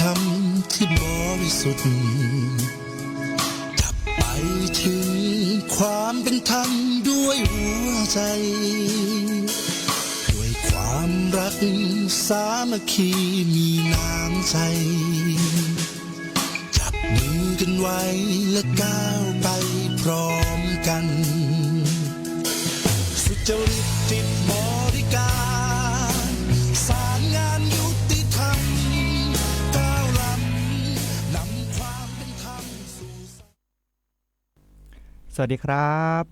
ธรรมที่บริสุทธิ์จะไปถึงความเป็นธรรมด้วยหัวใจ ด้วยความรักสามัคคีมีน้ำใจจับมือกันไว้และก้าวไปพร้อมกัน สุจริต สวัสดีครับ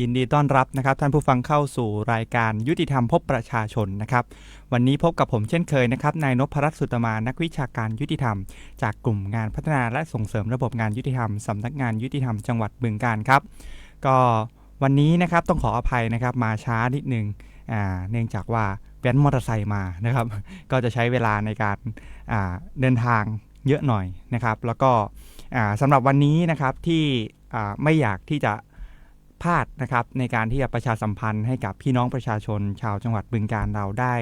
ยินดีต้อนรับนะครับ ท่านผู้ฟังเข้าสู่รายการยุติธรรมพบประชาชนนะครับ วันนี้พบกับผมเช่นเคยนะครับนายนพรัตน์สุตมานักวิชาการยุติธรรม จากกลุ่มงานพัฒนาและส่งเสริมระบบงานยุติธรรมสำนักงานยุติธรรมจังหวัดบึงกาฬครับ ก็วันนี้นะครับต้องขออภัยนะครับมาช้านิดนึงอ่าเนื่องจากว่าแว้นมอเตอร์ไซค์มานะครับ ก็จะใช้เวลาในการเดินทางเยอะหน่อยนะครับ แล้วก็อ่าสำหรับวันนี้นะครับที่ ไม่อยากที่จะพลาดนะครับในการที่จะประชาสัมพันธ์ให้กับพี่น้องประชาชน ชาวจังหวัดบึงการเราได้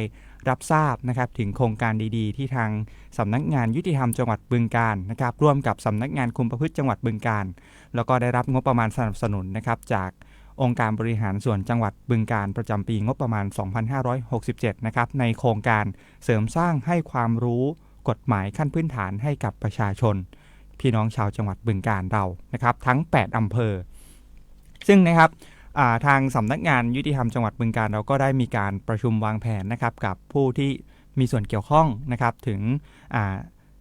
รับทราบนะครับถึงโครงการดีๆ ที่ทางสำนักงานยุติธรรมจังหวัดบึงการนะครับร่วมกับสำนักงานคุมประพฤติจังหวัดบึงการ แล้วก็ได้รับงบประมาณสนับสนุนนะครับจากองค์การบริหารส่วนจังหวัดบึงการประจำปีงบประมาณ 2567 นะครับในโครงการเสริมสร้างให้ความรู้กฎหมายขั้นพื้นฐานให้กับประชาชน พี่น้องชาวจังหวัดบึงการเรานะครับ ทั้ง 8 อำเภอ ซึ่งนะครับาทางสำนักงานยุติธรรมจังหวัดบึงการเราก็ได้มีการประชุมวางแผนนะครับกับผู้ที่มีส่วนเกี่ยวข้องนะครับถึง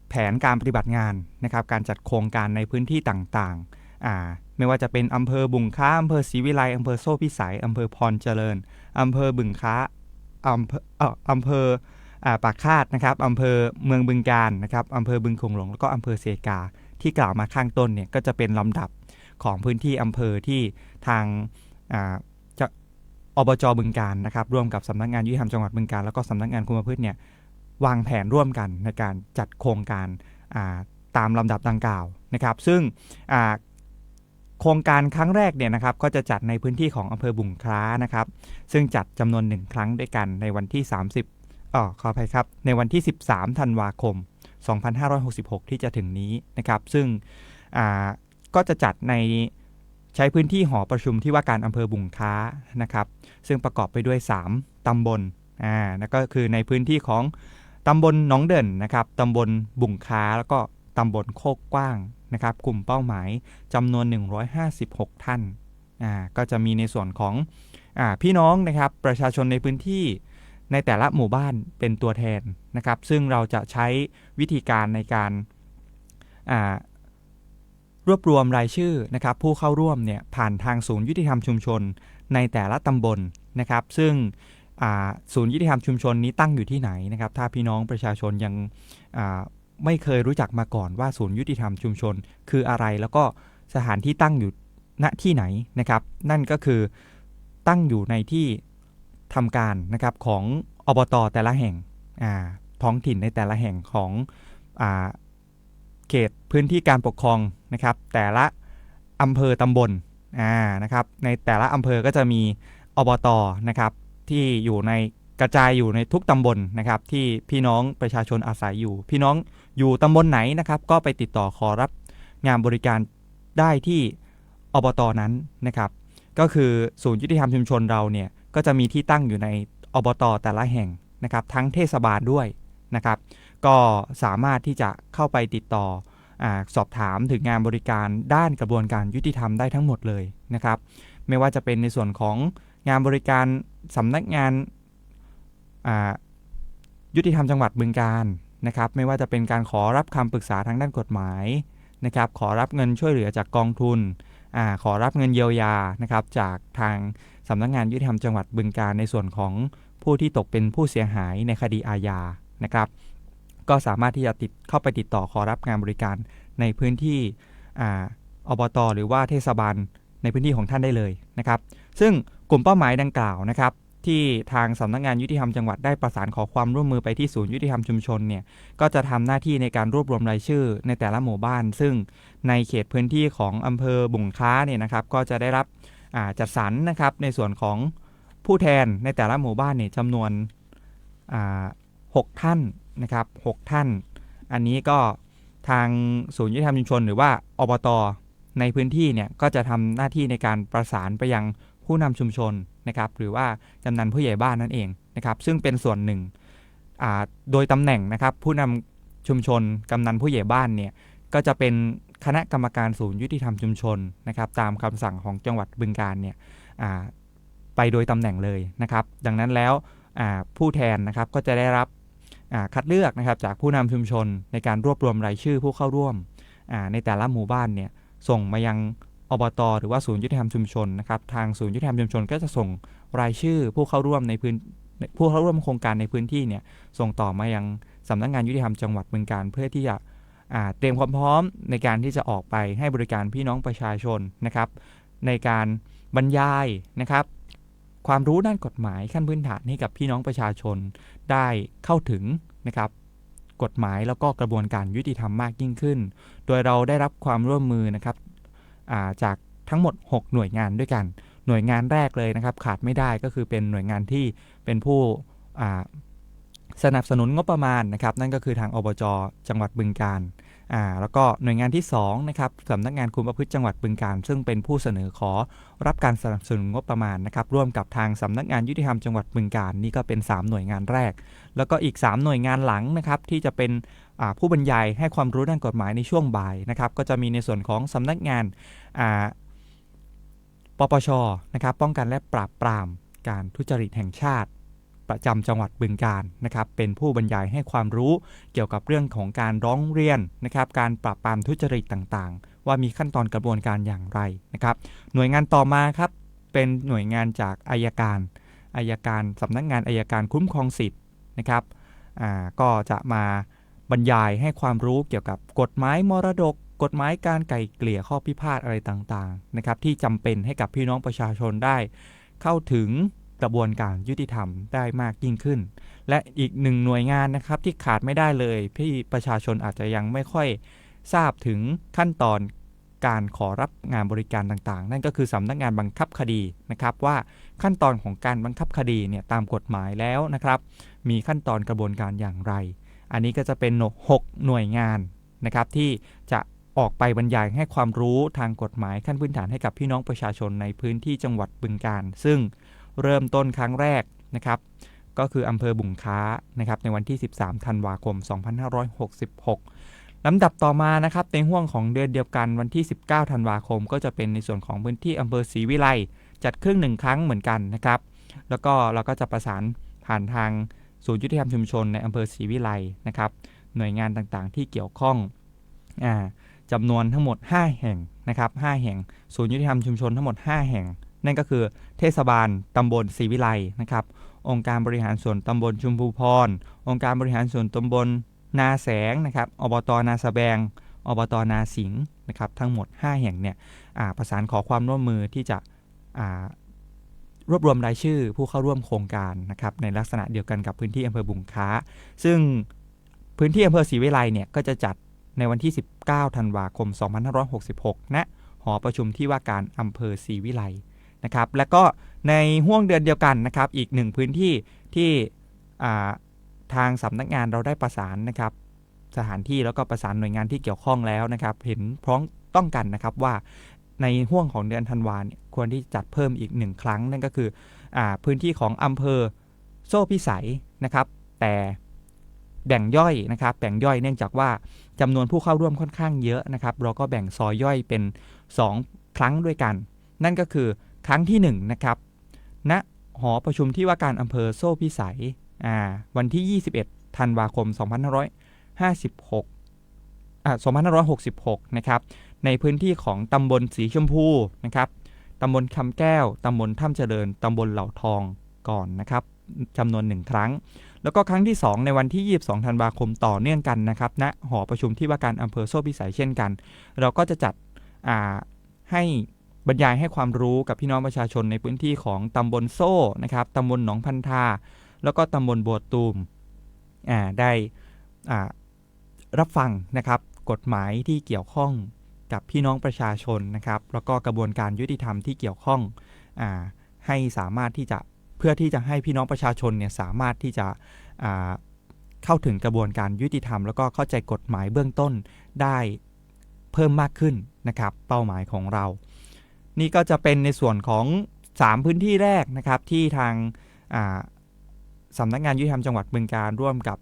แผนการปฏิบัติงานนะครับ การจัดโครงการในพื้นที่ต่างๆ ไม่ว่าจะเป็นอำเภอบุงค้าอำเภอศรีวิไลอำเภอโซ่พิสัยอำเภอพรเจริญอำเภอบึงค้าอำเภออำเภอปากคาดนะครับอำเภอเมืองบึงการนะครับอำเภอบึงคงหลงแล้วก็อำเภอเซกา ที่กล่าวมาข้างต้นเนี่ยก็จะเป็นลำดับของพื้นที่อำเภอที่ทางออบจบึงการนะครับร่วมกับสำนักงานยุติธรรมจังหวัดบึงการแล้วก็สำนักงานคุมประพฤติเนี่ยวางแผนร่วมกันในการจัดโครงการาตามลำดับดังกล่าวนะครับ ซึ่งโครงการครั้งแรกเนี่ยนะครับก็จะจัดในพื้นที่ของอำเภอบุงคล้านะครับ ซึ่งจัดจำนวนหนึ่งครั้งด้วยกันในวันที่ 30อ๋อขออภัยครับในวันที่ 13 ธันวาคม 2566 ที่จะถึงนี้นะครับ ซึ่งก็จะจัดในใช้พื้นที่หอประชุมที่ว่าการอำเภอบุงค้านะครับ ซึ่งประกอบไปด้วย 3 ตำบลอ่านั่นก็คือในพื้นที่ของตำบลหนองเด่นนะครับตำบลบุงค้าแล้วก็ตำบลโคกกว้างนะครับ กลุ่มเป้าหมายจำนวน 156 ท่านอ่าก็จะมีในส่วนของอาพี่น้องนะครับประชาชนในพื้นที่ ในแต่ละหมู่บ้านเป็นตัวแทนนะครับ ซึ่งเราจะใช้วิธีการในการรวบรวมรายชื่อนะครับผู้เข้าร่วมเนี่ยผ่านทางศูนย์ยุติธรรมชุมชน ในแต่ละตำบลนะครับ ซึ่งศูนย์ยุติธรรมชุมชนนี้ตั้งอยู่ที่ไหนนะครับ ถ้าพี่น้องประชาชนยังไม่เคยรู้จักมาก่อนว่าศูนย์ยุติธรรมชุมชน คืออะไรแล้วก็สถานที่ตั้งอยู่ณที่ไหนนะครับ นั่นก็คือตั้งอยู่ในที่ ทำการนะครับของอบตแต่ละแห่งท้องถิ่นในแต่ละแห่งของอเขตพื้นที่การปกครองนะครับ แต่ละอำเภอตำบลนะครับในแต่ละอำเภอก็จะมีอบตนะครับที่อยู่ในกระจายอยู่ในทุกตำบลนะครับ ที่พี่น้องประชาชนอาศัยอยู่ พี่น้องอยู่ตำบลไหนนะครับ ก็ไปติดต่อขอรับงานบริการได้ที่อบตนั้นนะครับ ก็คือศูนย์ยุติธรรมชุมชนเราเนี่ย ก็จะมีที่ตั้งอยู่ในอบตแต่ละแห่งนะครับ ทั้งเทศบาลด้วยนะครับ ก็สามารถที่จะเข้าไปติดต่ออสอบถามถึงงานบริการด้านกระบวนการยุติธรรมได้ทั้งหมดเลยนะครับ ไม่ว่าจะเป็นในส่วนของงานบริการสำนักงานยุติธรรมจังหวัดบึงการนะครับ ไม่ว่าจะเป็นการขอรับคำปรึกษาทางด้านกฎหมายนะครับ ขอรับเงินช่วยเหลือจากกองทุนอขอรับเงินเยียวยานะครับจากทาง สำนักงานยุติธรรมจังหวัดบึงการในส่วนของผู้ที่ตกเป็นผู้เสียหายในคดีอาญานะครับก็สามารถที่จะติดเข้าไปติดต่อขอรับงานบริการในพื้นที่อาอบตหรือว่าเทศบาลในพื้นที่ของท่านได้เลยนะครับ ซึ่งกลุ่มเป้าหมายดังกล่าวนะครับ ที่ทางสำนักงานยุติธรรมจังหวัดได้ประสานขอความร่วมมือไปที่ศูนย์ยุติธรรมชุมชนเนี่ยก็จะทำหน้าที่ในการรวบรวมรายชื่อในแต่ละหมู่บ้าน ซึ่งในเขตพื้นที่ของอำเภอบุงค้าเนี่ยนะครับ ก็จะได้รับ จัดสรรนะครับในส่วนของผู้แทนในแต่ละหมู่บ้านเนี่ยจำนวนอ่าหกท่านนะครับหกท่าน อันนี้ก็ทางศูนย์ยุติธรรมชุมชน หรือว่าอบตในพื้นที่เนี่ยก็จะทำหน้าที่ในการประสานไปยังผู้นำชุมชนนะครับหรือว่ากำนันผู้ใหญ่บ้านนั่นเองนะครับซึ่งเป็นส่วนหนึ่งโดยตำแหน่งนะครับผู้นำชุมชนกำนันผู้ใหญ่บ้านเนี่ย ก็จะเป็นคณะกรรมการศูนย์ยุติธรรมชุมชนนะครับ ตามคำสั่งของจังหวัดบึงกาฬเนี่ยไปโดยตำแหน่งเลยนะครับ ดังนั้นแล้วผู้แทนนะครับก็จะได้รับคัดเลือกนะครับจากผู้นำชุมชนในการรวบรวมรายชื่อผู้เข้าร่วมในแต่ละหมู่บ้านเนี่ยส่งมายังอบตหรือว่าศูนย์ยุติธรรมชุมชนนะครับทางศูนย์ยุติธรรมชุมชน ก็จะส่งรายชื่อผู้เข้าร่วมในพื้นผู้เข้าร่วมโครงการในพื้นที่เนี่ยส่งต่อมายังสำนักงานยุติธรรมจังหวัดบึงกาฬเพื่อที่จะ เตรียมความพร้อมในการที่จะออกไปให้บริการพี่น้องประชาชนนะครับ ในการบรรยายนะครับ ความรู้ด้านกฎหมายขั้นพื้นฐานให้กับพี่น้องประชาชนได้เข้าถึงนะครับกฎหมายแล้วก็กระบวนการยุติธรรมมากยิ่งขึ้น โดยเราได้รับความร่วมมือนะครับาจากทั้งหมด 6 หน่วยงานด้วยกัน หน่วยงานแรกเลยนะครับ ขาดไม่ได้ก็คือเป็นหน่วยงานที่เป็นผู้ สนับสนุนงบประมาณนะครับ นั่นก็คือทางอบจจังหวัดบึงกาฬอ่าแล้วก็หน่วยงานที่2นะครับสำนักงานคุมประพฤติจังหวัดบึงกาฬซึ่งเป็นผู้เสนอขอรับการสนับสนุนงบประมาณนะครับร่วมกับทางสำนักงานยุติธรรมจังหวัดบึงกาฬนี่ก็เป็น 3 หน่วยงานแรก แล้วก็อีก 3 หน่วยงานหลังนะครับที่จะเป็นผู้บรรยายให้ความรู้ด้านกฎหมายในช่วงบ่ายนะครับก็จะมีในส่วนของสำนักงานปปชนะครับป้องกันและปราบปรามการทุจริตแห่งชาติ ประจำจังหวัดบึงกาฬนะครับเป็นผู้บรรยายให้ความรู้เกี่ยวกับเรื่องของการร้องเรียนนะครับการปราบปรามทุจริตต่างๆ ว่ามีขั้นตอนกระบวนการอย่างไรนะครับหน่วยงานต่อมาครับเป็นหน่วยงานจากอายการอายการสำนักงานอายการคุ้มครองสิทธิ์นะครับอ่าก็จะมาบรรยายให้ความรู้เกี่ยวกับกฎหมายมรดก กฎหมายการไกล่เกลี่ยข้อพิพาทอะไรต่างๆนะครับที่จำเป็นให้กับพี่น้องประชาชนได้ เข้าถึง กระบวนการยุติธรรมได้มากยิ่งขึ้น และอีกหนึ่งหน่วยงานนะครับที่ขาดไม่ได้เลยที่ประชาชนอาจจะยังไม่ค่อยทราบถึงขั้นตอนการขอรับงานบริการต่างๆ นั่นก็คือสำนักงานบังคับคดีนะครับ ว่าขั้นตอนของการบังคับคดีเนี่ยตามกฎหมายแล้วนะครับ มีขั้นตอนกระบวนการอย่างไร อันนี้ก็จะเป็น 6 หน่วยงานนะครับที่จะออกไปบรรยายให้ความรู้ทางกฎหมายขั้นพื้นฐานให้กับพี่น้องประชาชนในพื้นที่จังหวัดบึงกาฬซึ่ง เริ่มต้นครั้งแรกนะครับ ก็คืออำเภอบุงค้านะครับในวันที่ 13 ธันวาคม 2566ลำดับต่อมานะครับในห่วงของเดือนเดียวกันวันที่ 19 ธันวาคม ก็จะเป็นในส่วนของพื้นที่อำเภอศรีวิไลจัดครึ่งหนึ่งครั้งเหมือนกันนะครับ แล้วก็เราก็จะประสานผ่านทางศูนย์ยุติธรรมชุมชนในอำเภอศรีวิไลนะครับ หน่วยงานต่างๆ ที่เกี่ยวข้องอ่าจำนวนทั้งหมด 5 แห่งนะครับ5แห่ง ศูนย์ยุติธรรมชุมชนทั้งหมด 5 แห่ง นั่นก็คือเทศบาลตำบลศรีวิไลนะครับ องค์การบริหารส่วนตำบลชุมพูพร องค์การบริหารส่วนตำบลนาแสงนะครับ อบตนาสะแบง อบตนาสิงห์นะครับ ทั้งหมด 5 แห่งเนี่ยประสานขอความร่วมมือที่จะรวบรวมรายชื่อผู้เข้าร่วมโครงการนะครับในลักษณะเดียวกันกับพื้นที่อำเภอบุงค้า ซึ่งพื้นที่อำเภอศรีวิไลเนี่ยก็จะจัดในวันที่ 19 ธันวาคม 2566ณหอประชุมที่ว่าการอำเภอศรีวิไล นะครับและก็ในห่วงเดือนเดียวกันนะครับอีกหนึ่งพื้นที่ที่ทางสำนักงานเราได้ประสานนะครับสถานที่แล้วก็ประสานหน่วยงานที่เกี่ยวข้องแล้วนะครับ เห็นพร้อมต้องกันนะครับว่าในห่วงของเดือนธันวาเนี่ยควรที่จัดเพิ่มอีกหนึ่งครั้ง นั่นก็คืออพื้นที่ของอำเภอโซ่พิสัยนะครับ แต่แบ่งย่อยนะครับ แบ่งย่อยเนื่องจากว่าจำนวนผู้เข้าร่วมค่อนข้างเยอะนะครับ เราก็แบ่งซอยย่อยเป็น 2 ครั้งด้วยกัน นั่นก็คือ ครั้งที่1นะครับณหอประชุมที่ว่าการอำเภอโซ่พิสัยอ่าวันที่ 21 ธันวาคม 2556อ่า2566 นะครับ ในพื้นที่ของตำบลสีชมพูนะครับตำบลคำแก้ว ตำบลถ้ำเจริญ ตำบลเหล่าทองก่อนนะครับจำนวนหนึ่งครั้ง แล้วก็ครั้งที่ 2 ในวันที่ 22 ธันวาคมต่อเนื่องกันนะครับณหอประชุมที่ว่าการอำเภอโซ่พิสัยเช่นกัน เราก็จะจัดให้ บรรยายให้ความรู้กับพี่น้องประชาชนในพื้นที่ของตำบลโซ่นะครับตำบลหนองพันธาแล้วก็ตำบลบัวตูมอ่าได้อ่ารับฟังนะครับกฎหมายที่เกี่ยวข้องกับพี่น้องประชาชนนะครับ แล้วก็กระบวนการยุติธรรมที่เกี่ยวข้องอาให้สามารถที่จะเพื่อที่จะให้พี่น้องประชาชนเนี่ยสามารถที่จะอ่าเข้าถึงกระบวนการยุติธรรม แล้วก็เข้าใจกฎหมายเบื้องต้นได้เพิ่มมากขึ้นนะครับ เป้าหมายของเรา นี่ก็จะเป็นในส่วนของ 3 พื้นที่แรกนะครับที่ทางสำนักงานยุติธรรมจังหวัดบึงการร่วมกับ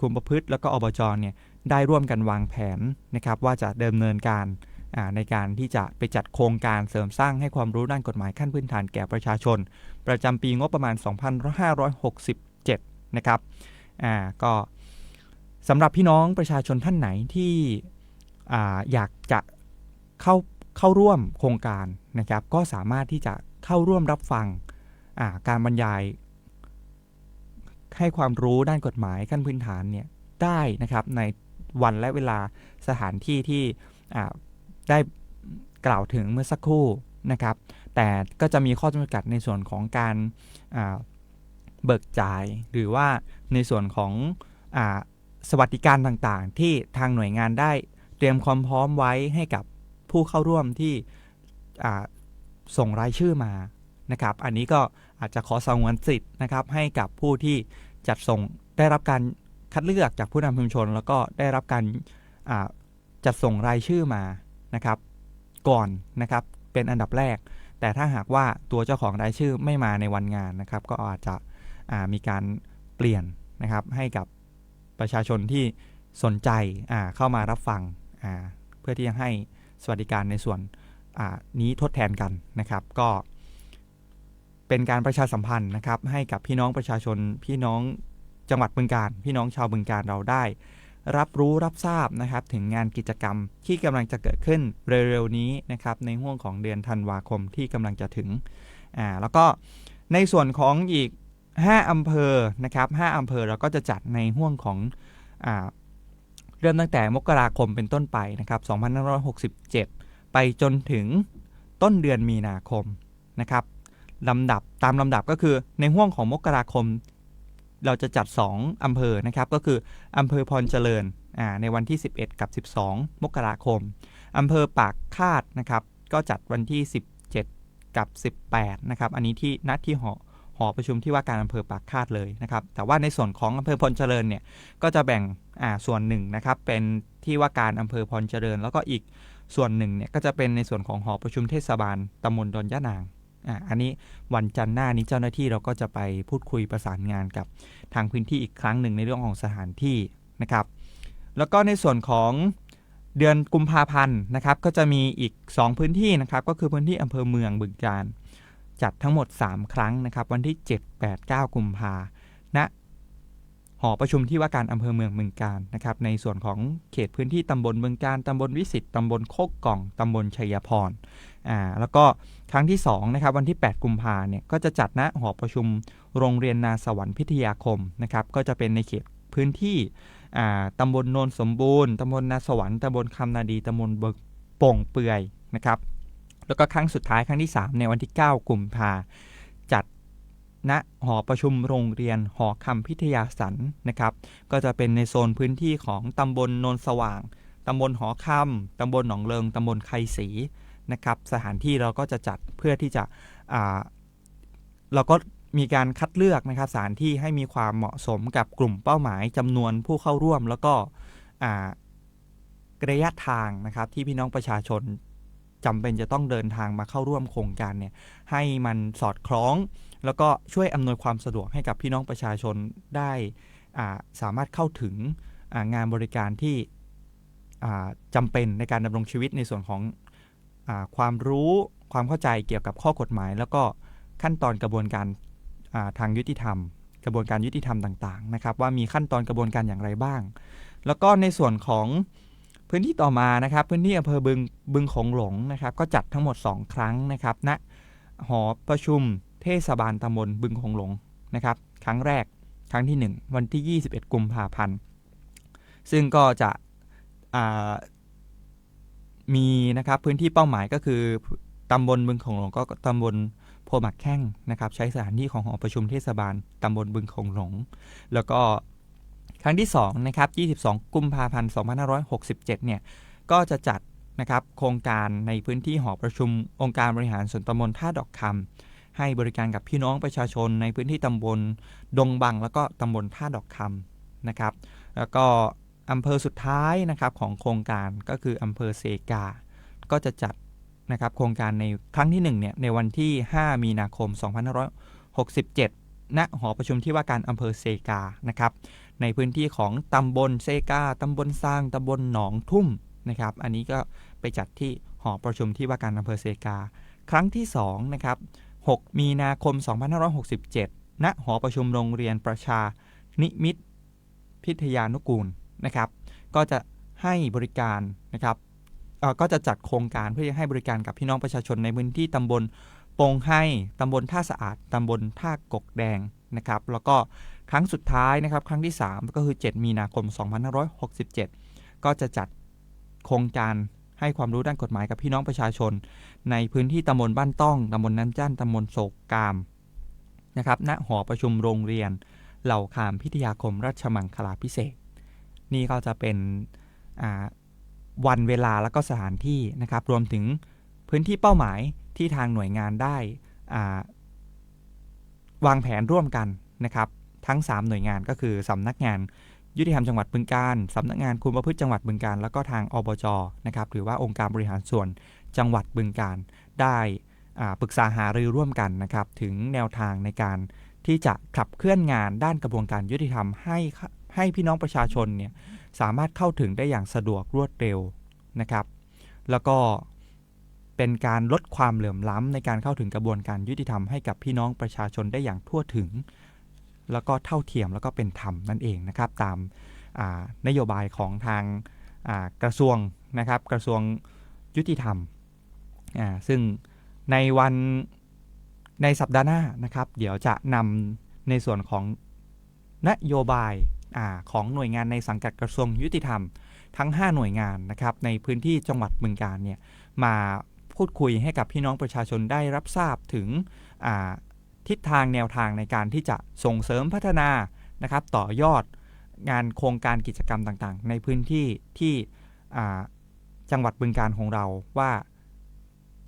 คุมประพฤติ แล้วก็อบจเนี่ยได้ร่วมกันวางแผนนะครับว่าจะดำเนินการในการที่จะไปจัดโครงการเสริมสร้างให้ความรู้ด้านกฎหมายขั้นพื้นฐานแก่ประชาชน ประจำปีงบประมาณ 2567 นะครับอ่าก็สำหรับพี่น้องประชาชนท่านไหนที่อ่าอยากจะเข้า เข้าร่วมโครงการนะครับ ก็สามารถที่จะเข้าร่วมรับฟังาการบรรยาย ให้ความรู้ด้านกฎหมายขั้นพื้นฐานเนี่ยได้นะครับในวันและเวลาสถานที่ที่ได้กล่าวถึงเมื่อสักครู่นะครับ แต่ก็จะมีข้อจำกัดในส่วนของการาเบิกจ่าย หรือว่าในส่วนของอสวัสดิการต่างๆ ที่ทางหน่วยงานได้เตรียมความพร้อมไว้ให้กับ ผู้เข้าร่วมที่ส่งรายชื่อมานะครับ อันนี้ก็อาจจะขอสงวนสิทธิ์นะครับให้กับผู้ที่จัดส่งได้รับการคัดเลือกจากผู้นำชุมชน แล้วก็ได้รับการจัดส่งรายชื่อมานะครับ ก่อนนะครับเป็นอันดับแรก แต่ถ้าหากว่าตัวเจ้าของรายชื่อไม่มาในวันงานนะครับ ก็อาจจะมีการเปลี่ยนนะครับให้กับประชาชนที่สนใจเข้ามารับฟังเพื่อที่จะให้ สวัสดิการในส่วนนี้ทดแทนกันนะครับ ก็เป็นการประชาสัมพันธ์นะครับ ให้กับพี่น้องประชาชนพี่น้องจังหวัดบึงการ พี่น้องชาวบึงการเราได้ รับรู้รับทราบนะครับ ถึงงานกิจกรรมที่กำลังจะเกิดขึ้นเร็วๆนี้นะครับ ในห่วงของเดือนธันวาคมที่กำลังจะถึงอ่าแล้วก็ในส่วนของอีก 5 อำเภอนะครับ 5 อำเภอเราก็จะจัดในห่วงของอ่า เริ่มตั้งแต่มกราคมเป็นต้นไปนะครับ2567 ไปจนถึงต้นเดือนมีนาคมนะครับลำดับตามลำดับก็คือในห่วงของมกราคม เราจะจัด 2 อำเภอนะครับ ก็คืออำเภอพรเจริญในวันที่ 11 กับ 12 มกราคมอำเภอปากคาดนะครับ ก็จัดวันที่ 17 กับ 18 นะครับ อันนี้ที่นัดที่หอ หอประชุมที่ว่าการอำเภอปากคาดเลยนะครับ แต่ว่าในส่วนของอำเภอพรเจริญเนี่ยก็จะแบ่งอ่าส่วนหนึ่งนะครับเป็นที่ว่าการอำเภอพรเจริญ แล้วก็อีกส่วนหนึ่งเนี่ยก็จะเป็นในส่วนของหอประชุมเทศบาลตำบลดอนยะนางอ่าอันนี้วันจันทร์หน้านี้เจ้าหน้าที่เราก็จะไปพูดคุยประสานงานกับทางพื้นที่อีกครั้งหนึ่งในเรื่องของสถานที่นะครับ แล้วก็ในส่วนของเดือนกุมภาพันธ์นะครับ ก็จะมีอีก 2 พื้นที่นะครับ ก็คือพื้นที่อำเภอเมืองบึงการ จัดทั้งหมด 3 ครั้งนะครับ วันที่ 7 8 9 กุมภาณหอประชุมที่ว่าการอำเภอเมืองบึงการนะครับ ในส่วนของเขตพื้นที่ตำบลบึงการตำบลวิสิตตำบลโคกกล่องตำบลชัยพรอ่าแล้วก็ครั้งที่2นะครับวันที่ 8 กุมภาเนี่ยก็จะจัดณหอประชุมโรงเรียนนาสวรรค์พิทยาคมนะครับก็จะเป็นในเขตพื้นที่อ่าตำบลโนนสมบูรณ์ตำบลนาสวรรค์ตำบลคำนาดีตำบลเบิกโป่งเปื่อยนะครับ แล้วก็ครั้งสุดท้ายครั้งที่ 3 ในวันที่ 9 กุมภาจัดณหอประชุมโรงเรียนหอคำพิทยาสันนะครับ ก็จะเป็นในโซนพื้นที่ของตำบลโนนสว่างตำบลหอคำตำบลหนองเลิงตำบลไคศรีนะครับ สถานที่เราก็จะจัดเพื่อที่จะเราก็มีการคัดเลือกนะครับสถานที่ให้มีความเหมาะสมกับกลุ่มเป้าหมายจำนวนผู้เข้าร่วมแล้วก็ระยะทางนะครับที่พี่น้องประชาชน จำเป็นจะต้องเดินทางมาเข้าร่วมโครงการเนี่ยให้มันสอดคล้อง แล้วก็ช่วยอำนวยความสะดวกให้กับพี่น้องประชาชนได้สามารถเข้าถึงงานบริการที่อ่าจำเป็นในการดำรงชีวิตในส่วนของอความรู้ความเข้าใจเกี่ยวกับข้อกฎหมาย แล้วก็ขั้นตอนกระบวนการาทางยุติธรรม กระบวนการยุติธรรมต่างๆนะครับ ว่ามีขั้นตอนกระบวนการอย่างไรบ้าง แล้วก็ในส่วนของ พื้นที่ต่อมานะครับพื้นที่อำเภอบึงบึงโขงหลงนะครับก็จัดทั้งหมด 2 ครั้งนะครับณหอประชุมเทศบาลตำบลบึงโขงหลงนะครับครั้งแรกครั้งที่ 1 วันที่ 21 กุมภาพันธ์ซึ่งก็จะมีนะครับพื้นที่เป้าหมายก็คือตำบลบึงโขงหลงก็ตำบลโพหมักแข้งนะครับใช้สถานที่ของหอประชุมเทศบาลตำบลบึงคงหลง แล้วก็ ครั้งที่2นะครับ22 กุมภาพันธ์ 2567 เนี่ย ก็จะจัดนะครับโครงการในพื้นที่หอประชุมองค์การบริหารส่วนตำบลท่าดอกคำให้บริการกับพี่น้องประชาชนในพื้นที่ตำบลดงบัง แล้วก็ตำบลท่าดอกคำนะครับ แล้วก็อำเภอสุดท้ายนะครับของโครงการก็คืออำเภอเซกา ก็จะจัดนะครับโครงการในครั้งที่1เนี่ยในวันที่ 5 มีนาคม 2567 ณหอประชุมที่ว่าการอำเภอเซกานะครับ ในพื้นที่ของตำบลเซกาตำบลสร้างตำบลหนองทุ่มนะครับ อันนี้ก็ไปจัดที่หอประชุมที่ว่าการอำเภอเซกา ครั้งที่2นะครับ 6 มีนาคม 2567 ณ หอประชุมโรงเรียนประชา นิมิตพิทยานุกูลนะครับ ก็จะให้บริการนะครับก็จะจัดโครงการเพื่อให้บริการกับพี่น้องประชาชนในพื้นที่ตำบลโปงให้ตำบลท่าสะอาดตำบลท่ากกแดงนะครับ แล้วก็ ครั้งสุดท้ายนะครับ ครั้งที่ 3 ก็คือ 7 มีนาคม 2567 ก็จะจัดโครงการให้ความรู้ด้านกฎหมายกับพี่น้องประชาชน ในพื้นที่ตำบลบ้านต้องตำบลน้ำจันตำบลโศกกามนะครับณหอประชุมโรงเรียน เหล่าขามพิทยาคมราชมังคลาพิเศษ นี่ก็จะเป็นวันเวลาแล้วก็สถานที่นะครับ รวมถึงพื้นที่เป้าหมายที่ทางหน่วยงานได้วางแผนร่วมกันนะครับ ทั้ง 3 หน่วยงานก็คือสำนักงานยุติธรรมจังหวัดบึงการสำนักงานคุมประพฤติจังหวัดบึงการ แล้วก็ทางอบจนะครับหรือว่าองค์การบริหารส่วนจังหวัดบึงการได้ปรึกษาหารือร่วมกันนะครับถึงแนวทางในการที่จะขับเคลื่อนงานด้านกระบวนการยุติธรรมให้ให้พี่น้องประชาชนเนี่ยสามารถเข้าถึงได้อย่างสะดวกรวดเร็วนะครับ แล้วก็เป็นการลดความเหลื่อมล้ำในการเข้าถึงกระบวนการยุติธรรมให้กับพี่น้องประชาชนได้อย่างทั่วถึง แล้วก็เท่าเทียมแล้วก็เป็นธรรมนั่นเองนะครับ ตามานโยบายของทางากระทรวงนะครับ กระทรวงยุติธรรม ซึ่งในวันในสัปดาห์หน้านะครับ เดี๋ยวจะนำในส่วนของนโยบายอาของหน่วยงานในสังกัดกระทรวงยุติธรรม ทั้ง 5 หน่วยงานนะครับ ในพื้นที่จังหวัดบึงการเนี่ยมาพูดคุยให้กับพี่น้องประชาชนได้รับทราบถึง ทิศทางแนวทางในการที่จะส่งเสริมพัฒนานะครับ ต่อยอดงานโครงการกิจกรรมต่างๆ ในพื้นที่ที่จังหวัดบึงการของเราว่า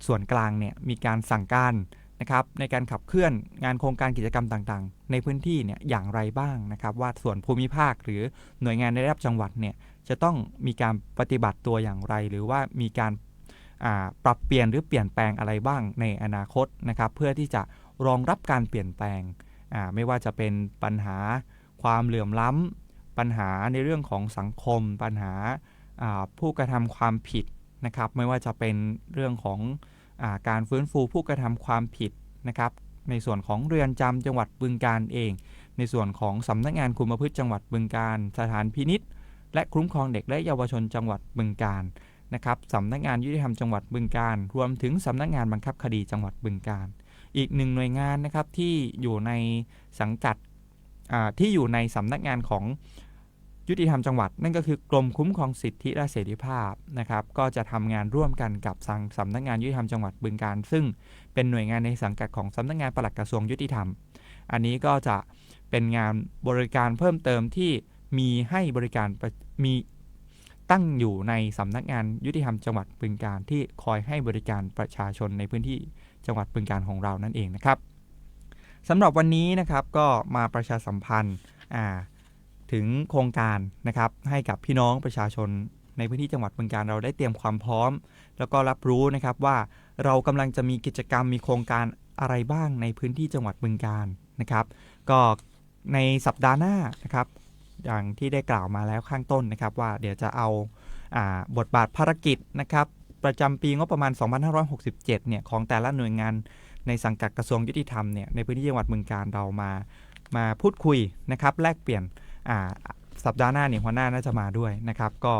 ส่วนกลางเนี่ยมีการสั่งการนะครับในการขับเคลื่อนงานโครงการกิจกรรมต่างๆ ในพื้นที่เนี่ยอย่างไรบ้างนะครับ ว่าส่วนภูมิภาคหรือหน่วยงานในระดับจังหวัดเนี่ยจะต้องมีการปฏิบัติตัวอย่างไร หรือว่ามีการปรับเปลี่ยนหรือเปลี่ยนแปลงอะไรบ้างในอนาคตนะครับ เพื่อที่จะ รองรับการเปลี่ยนแปลง ไม่ว่าจะเป็นปัญหาความเหลื่อมล้ำปัญหาในเรื่องของสังคม ปัญหาผู้กระทำความผิดนะครับ ไม่ว่าจะเป็นเรื่องของอการฟื้นฟูผู้กระทำความผิดนะครับ ในส่วนของเรือนจำจังหวัดบึงการเอง ในส่วนของสำนักงานคุมประพฤติจังหวัดบึงการสถานพินิษและคุ้มครองเด็กและเยาวชนจังหวัดบึงการนะครับสำนักงานยุติธรรมจังหวัดบึงการ รวมถึงสำนักงานบังคับคดีจังหวัดบึงการ อีกหนึ่งหน่วยงานนะครับที่อยู่ในสังกัดที่อยู่ในสำนักงานของยุติธรรมจังหวัด นั่นก็คือกรมคุ้มครองสิทธิและเสรีภาพนะครับ ก็จะทำงานร่วมกันกับสังสำนักงานยุติธรรมจังหวัดบึงการ ซึ่งเป็นหน่วยงานในสังกัดของสำนักงานปลัดกระทรวงยุติธรรม อันนี้ก็จะเป็นงานบริการเพิ่มเติมที่มีให้บริการมีตั้งอยู่ในสำนักงานยุติธรรมจังหวัดบึงการที่คอยให้บริการประชาชนในพื้นที่ จังหวัดบึงการของเรานั่นเองนะครับสำหรับวันนี้นะครับก็มาประชาสัมพันธ์ถึงโครงการนะครับให้กับพี่น้องประชาชนในพื้นที่จังหวัดบึงการเราได้เตรียมความพร้อม แล้วก็รับรู้นะครับว่าเรากำลังจะมีกิจกรรมมีโครงการอะไรบ้างในพื้นที่จังหวัดบึงการนะครับ ก็ในสัปดาห์หน้านะครับอย่างที่ได้กล่าวมาแล้วข้างต้นนะครับ ว่าเดี๋ยวจะเอาอาบทบาทภารกิจนะครับ ประจำปีงบประมาณ 2567 เนี่ยของแต่ละหน่วยงานในสังกัดกระทรวงยุติธรรมเนี่ยในพื้นที่จังหวัดบึงการเรามามาพูดคุยนะครับแลกเปลี่ยนอ่าสัปดาห์หน้าเนี่ยหัวหน้าน่าจะมาด้วยนะครับ ก็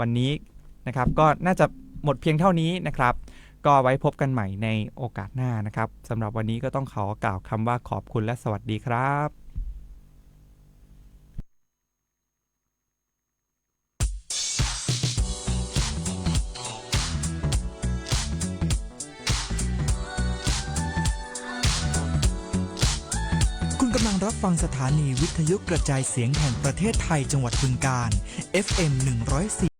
วันนี้นะครับก็น่าจะหมดเพียงเท่านี้นะครับ ก็ไว้พบกันใหม่ในโอกาสหน้านะครับสำหรับวันนี้ก็ต้องขอกล่าวคำว่าขอบคุณและสวัสดีครับ ฟังสถานีวิทยุกระจายเสียงแห่งประเทศไทยจังหวัดบึงกาฬ FM 104